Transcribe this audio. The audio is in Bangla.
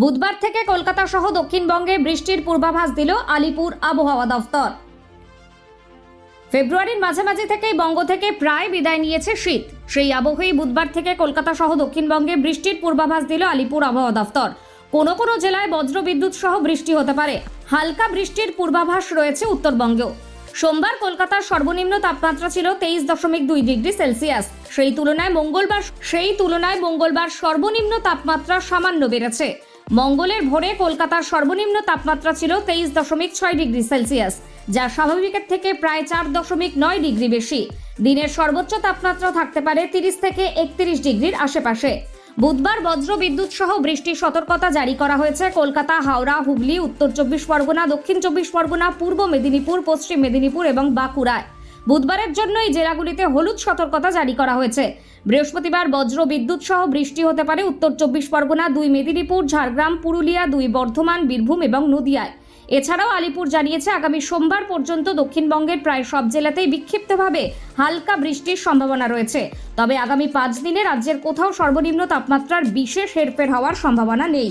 বুধবার থেকে কলকাতা সহ দক্ষিণবঙ্গে বৃষ্টির পূর্বাভাস দিল আলিপুর আবহাওয়া দফতর। ফেব্রুয়ারির মাঝামাঝি থেকেই বঙ্গ থেকে প্রায় বিদায় নিয়েছে শীত। সেই আবহেই বুধবার থেকে কলকাতা সহ দক্ষিণবঙ্গে বৃষ্টির পূর্বাভাস দিল আলিপুর আবহাওয়া দফতর। কোনো কোনো জেলায় বজ্রবিদ্যুৎ সহ বৃষ্টি হতে পারে। হালকা বৃষ্টির পূর্বাভাস রয়েছে উত্তরবঙ্গেও। সোমবার কলকাতার সর্বনিম্ন তাপমাত্রা ছিল তেইশ দশমিক দুই ডিগ্রি সেলসিয়াস। সেই তুলনায় মঙ্গলবার সেই তুলনায় মঙ্গলবার সর্বনিম্ন তাপমাত্রা সামান্য বেড়েছে। মঙ্গলের ভোরে কলকাতার সর্বনিম্ন তাপমাত্রা ছিল তেইশ দশমিক ছয় ডিগ্রি সেলসিয়াস, যা স্বাভাবিকের থেকে প্রায় চার দশমিক নয় ডিগ্রি বেশি। দিনের সর্বোচ্চ তাপমাত্রা থাকতে পারে তিরিশ থেকে একত্রিশ ডিগ্রির আশেপাশে। বুধবার বজ্র বিদ্যুৎ সহ বৃষ্টির সতর্কতা জারি করা হয়েছে কলকাতা, হাওড়া, হুগলি, উত্তর চব্বিশ পরগনা, দক্ষিণ চব্বিশ পরগনা, পূর্ব মেদিনীপুর, পশ্চিম মেদিনীপুর এবং বাঁকুড়ায়। বুধবারের জন্য এই জেলাগুলিতে হলুদ সতর্কতা জারি করা হয়েছে। বৃহস্পতিবার বজ্র বিদ্যুৎ সহ বৃষ্টি হতে পারে উত্তর চব্বিশ পরগনা, দুই মেদিনীপুর, ঝাড়গ্রাম, পুরুলিয়া, দুই বর্ধমান, বীরভূম এবং নদিয়ায়। এছাড়াও আলিপুর জানিয়েছে, আগামী সোমবার পর্যন্ত দক্ষিণবঙ্গের প্রায় সব জেলাতেই বিক্ষিপ্তভাবে হালকা বৃষ্টির সম্ভাবনা রয়েছে। তবে আগামী পাঁচ দিনে রাজ্যের কোথাও সর্বনিম্ন তাপমাত্রার বিশেষ হেরফের হওয়ার সম্ভাবনা নেই।